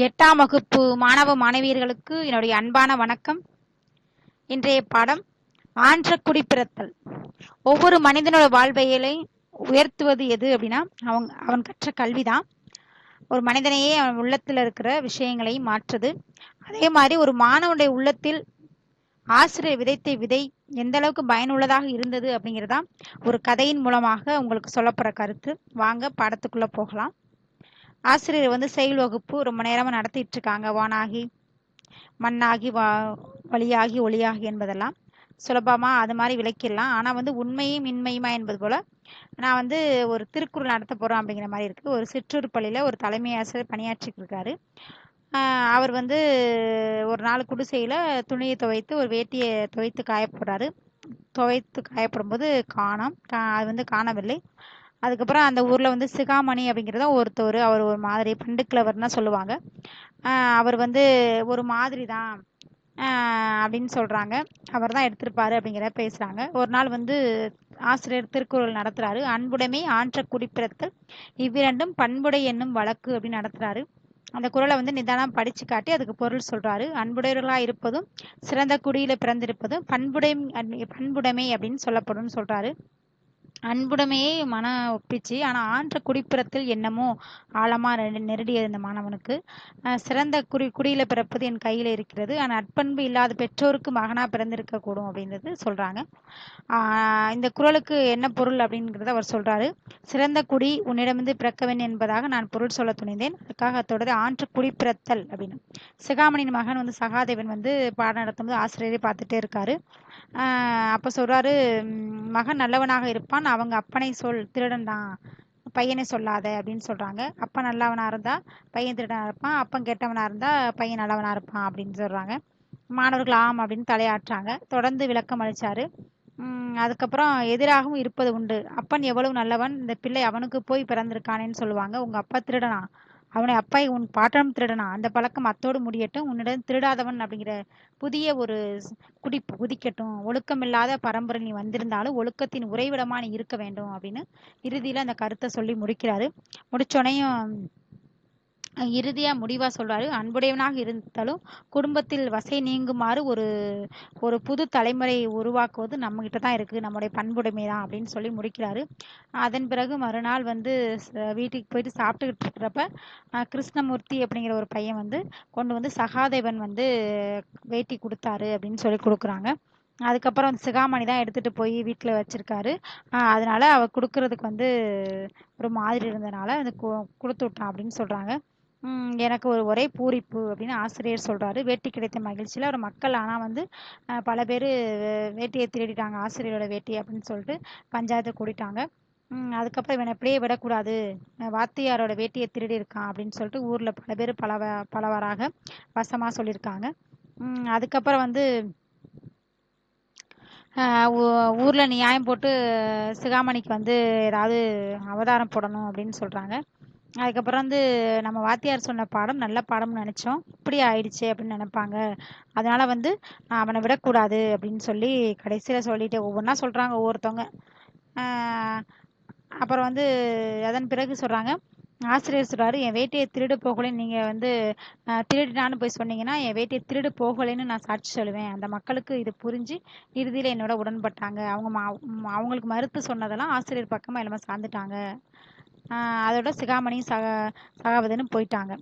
எட்டாம் வகுப்பு மாணவ மாணவியர்களுக்கு என்னுடைய அன்பான வணக்கம். இன்றைய பாடம் ஆன்ற குடிப்பிறத்தல் ஒவ்வொரு மனிதனோட வாழ்வியலை உயர்த்துவது எது அப்படின்னா அவன் அவன் கற்ற கல்விதான். ஒரு மனிதனையே அவன் உள்ளத்தில் இருக்கிற விஷயங்களை மாற்றுது. அதே மாதிரி ஒரு மாணவனுடைய உள்ளத்தில் ஆசிரியர் விதைத்த விதை எந்த அளவுக்கு பயனுள்ளதாக இருந்தது அப்படிங்கிறதா ஒரு கதையின் மூலமாக உங்களுக்கு சொல்லப்படுற கருத்து. வாங்க பாடத்துக்குள்ள போகலாம். ஆசிரியர் வந்து செயல் வகுப்பு ரொம்ப நேரமாக நடத்திட்டு இருக்காங்க வானாகி மண்ணாகி வா வழியாகி ஒளியாகி என்பதெல்லாம் சுலபமாக அது மாதிரி விளக்கிடலாம். ஆனால் வந்து உண்மையும் இன்மையுமா என்பது போல் நான் வந்து ஒரு திருக்குறள் நடத்த போகிறோம் அப்படிங்கிற மாதிரி இருக்குது ஒரு சிற்றூர் பள்ளியில் ஒரு தலைமை ஆசிரியர் பணியாற்றிட்டுருக்காரு அவர் வந்து ஒரு நாள் குடிசையில் துணியை துவைத்து ஒரு வேட்டியை துவைத்து காய போடுறாரு துவைத்து காயப்படும்போது காணோம். கா அது வந்து காணவில்லை. அதுக்கப்புறம் அந்த ஊரில் வந்து சிகாமணி அப்படிங்கிறத ஒருத்தர் அவர் ஒரு மாதிரி ஃப்ரெண்டு தான் சொல்லுவாங்க. அவர் வந்து ஒரு மாதிரி தான் அப்படின்னு சொல்கிறாங்க அவர் தான் எடுத்திருப்பாரு அப்படிங்கிற பேசுகிறாங்க ஒரு நாள் வந்து ஆசிரியர் திருக்குறள் நடத்துகிறாரு அன்புடைமை ஆன்ற குடிப்பிறத்தல் இவ்விரண்டும் பண்புடை என்னும் வழக்கு அப்படின்னு நடத்துகிறாரு அந்த குறளை வந்து நிதானம் படித்து காட்டி அதுக்கு பொருள் சொல்கிறாரு அன்புடையவர்களாக இருப்பதும் சிறந்த குடியில் பிறந்திருப்பதும் பண்புடை பண்புடைமை அப்படின்னு சொல்லப்படும்னு சொல்கிறாரு அன்புடைமையை மன ஒப்பிச்சு ஆனால் ஆன்ற குடிப்பிறத்தில் என்னமோ ஆழமாக நெருடியது இந்த மாணவனுக்கு. சிறந்த குடி குடியில் பிறப்பது என் கையில் இருக்கிறது. ஆனால் நட்பண்பு இல்லாத பெற்றோருக்கு மகனாக பிறந்திருக்கக்கூடும் அப்படின்றது சொல்கிறாங்க இந்த குரலுக்கு என்ன பொருள் அப்படிங்கிறத அவர் சொல்கிறாரு சிறந்த குடி உன்னிடமிருந்து பிறக்கவேன் என்பதாக நான் பொருள் சொல்ல துணிந்தேன். அதுக்காக தொடர்ந்து ஆன்ற குடிப்பிறத்தல் அப்படின்னு. சிகாமணியின் மகன் வந்து சகாதேவன் வந்து பாடம் நடத்தும்போது ஆசிரியரை பார்த்துட்டே இருக்காரு. அப்போ சொல்கிறாரு மகன் நல்லவனாக இருப்பான் அவங்க அப்பனை சொல் திருடன் தான் பையனை சொல்லாத அப்படின்னு சொல்கிறாங்க அப்பா நல்லவனாக இருந்தால் பையன் திருடனாக இருப்பான். அப்பன் கெட்டவனாக இருந்தால் பையன் நல்லவனாக இருப்பான் அப்படின்னு சொல்கிறாங்க மாணவர்கள் ஆம் அப்படின்னு தலையாட்டுறாங்க. தொடர்ந்து விளக்கம் அளித்தார் அதுக்கப்புறம் எதிராகவும் இருப்பது உண்டு. அப்பன் எவ்வளவு நல்லவன் இந்த பிள்ளை அவனுக்கு போய் பிறந்திருக்கானேன்னு சொல்லுவாங்க. உங்கள் அப்பா திருடனா? அவனை அப்பா உன் பாட்டம் திருடனா? அந்த பழக்கம் அத்தோடு முடியட்டும். உன்னிடம் திருடாதவன் அப்படிங்கிற புதிய ஒரு குடி குதிக்கட்டும் ஒழுக்கமில்லாத பரம்பரை நீ வந்திருந்தாலும் ஒழுக்கத்தின் உறைவிடமா நீ இருக்க வேண்டும் அப்படின்னு இறுதியில் அந்த கருத்தை சொல்லி முடிக்கிறாரு. முடிச்சோனையும் இறுதியாக முடிவாக சொல்கிறாரு அன்புடையவனாக இருந்தாலும் குடும்பத்தில் வசை நீங்குமாறு ஒரு ஒரு புது தலைமுறையை உருவாக்குவது நம்மக்கிட்ட தான் இருக்குது நம்முடைய பண்புடைமை தான் அப்படின்னு சொல்லி முடிக்கிறாரு. அதன் பிறகு மறுநாள் வந்து வீட்டுக்கு போயிட்டு சாப்பிட்டுக்கிட்டு இருக்கிறப்ப கிருஷ்ணமூர்த்தி அப்படிங்கிற ஒரு பையன் வந்து கொண்டு வந்து சகாதேவன் வந்து வேட்டி கொடுத்தாரு அப்படின்னு சொல்லி கொடுக்குறாங்க. அதுக்கப்புறம் சிகாமணி தான் எடுத்துகிட்டு போய் வீட்டில் வச்சுருக்காரு. அதனால் அவர் கொடுக்கறதுக்கு வந்து ஒரு மாதிரி இருந்ததுனால அது கொடுத்து விட்டான் அப்படின்னு சொல்கிறாங்க எனக்கு ஒரு ஒரே பூரிப்பு அப்படின்னு ஆசிரியர் சொல்கிறாரு வேட்டி கிடைத்த மகிழ்ச்சியில் ஒரு மக்கள் ஆனால் வந்து பல பேர் வேட்டியை திருடிட்டாங்க ஆசிரியரோட வேட்டி அப்படின்னு சொல்லிட்டு பஞ்சாயத்தை கூட்டிட்டாங்க அதுக்கப்புறம் இவனை எப்படியே விடக்கூடாது. வாத்தியாரோட வேட்டியை திருடி இருக்கான் அப்படின்னு சொல்லிட்டு ஊரில் பல பேர் பலவ பலவராக வசமாக சொல்லியிருக்காங்க. அதுக்கப்புறம் வந்து ஊரில் நியாயம் போட்டு சிகாமணிக்கு வந்து ஏதாவது அவதாரம் போடணும் அப்படின்னு சொல்கிறாங்க அதுக்கப்புறம் வந்து நம்ம வாத்தியார் சொன்ன பாடம் நல்ல பாடம்னு நினச்சோம். இப்படி ஆயிடுச்சு அப்படின்னு நினைப்பாங்க. அதனால் வந்து நான் அவனை விடக்கூடாது அப்படின்னு சொல்லி கடைசியில் சொல்லிட்டு ஒவ்வொன்றா சொல்கிறாங்க ஒவ்வொருத்தவங்க. அப்புறம் வந்து அதன் பிறகு சொல்கிறாங்க ஆசிரியர் சொல்கிறாரு என் வேட்டையை திருடு போகலைன்னு நீங்கள் வந்து திருடினான்னு போய் சொன்னீங்கன்னா என் வேட்டையை திருடு போகலைன்னு நான் சாட்சி சொல்லுவேன். அந்த மக்களுக்கு இது புரிஞ்சு இறுதியில் என்னோட உடன்பட்டாங்க. அவங்க அவங்களுக்கு மறுத்து சொன்னதெல்லாம் ஆசிரியர் பக்கமாக எல்லாமே சார்ந்துட்டாங்க. அதோட சிகாமணியும் சக சகாவதனும் போயிட்டாங்க.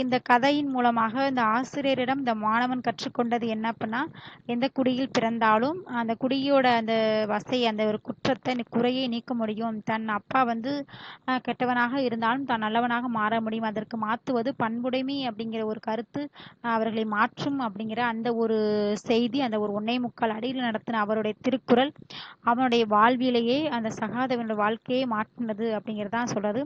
இந்த கதையின் மூலமாக இந்த ஆசிரியரிடம் இந்த மாணவன் கற்றுக்கொண்டது என்ன அப்படின்னா எந்த குடியில் பிறந்தாலும் அந்த குடியோட அந்த வசை அந்த ஒரு குற்றத்தை குறையை நீக்க முடியும். தன் அப்பா வந்து கெட்டவனாக இருந்தாலும் தான் நல்லவனாக மாற முடியும். அதற்கு மாற்றுவது பண்புடைமை அப்படிங்கிற ஒரு கருத்து அவர்களை மாற்றும் அப்படிங்கிற அந்த ஒரு செய்தி அந்த ஒரு ஒன்னே முக்கால் அடியில் நடத்தின அவருடைய திருக்குறள் அவனுடைய வாழ்விலேயே அந்த சகாதவனுடைய வாழ்க்கையை மாற்றினது அப்படிங்கிறதான் சொல்றது.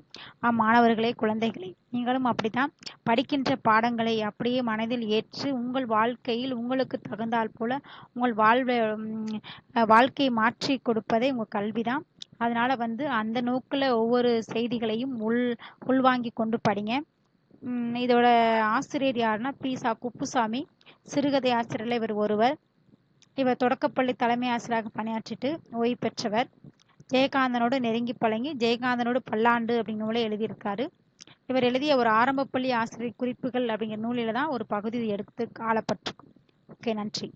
மாணவர்களே குழந்தைகளே நீங்களும் அப்படித்தான் படிக்கின்ற பாடங்களை அப்படியே மனதில் ஏற்று உங்கள் வாழ்க்கையில் உங்களுக்கு தகுந்தால் போல உங்கள் வாழ்வை வாழ்க்கையை மாற்றி கொடுப்பதே உங்கள் கல்வி தான் அதனால வந்து அந்த நோக்கில் ஒவ்வொரு செய்திகளையும் உள் உள்வாங்கி கொண்டு படிங்க. இதோட ஆசிரியர் யாருன்னா பீசா குப்புசாமி. சிறுகதை ஆசிரியரில் இவர் ஒருவர். இவர் தொடக்கப்பள்ளி தலைமை ஆசிரியராக பணியாற்றிட்டு ஓய்வு பெற்றவர். ஜெயகாந்தனோடு நெருங்கி பழங்கி ஜெயகாந்தனோடு பல்லாண்டு அப்படிங்கிற நூலை எழுதியிருக்காரு. இவர் எழுதிய ஒரு ஆரம்ப பள்ளி ஆசிரியர் குறிப்புகள் அப்படிங்கிற நூலில் தான் ஒரு பகுதி எடுத்து ஆளப்பட்டிருக்கும் ஓகே நன்றி.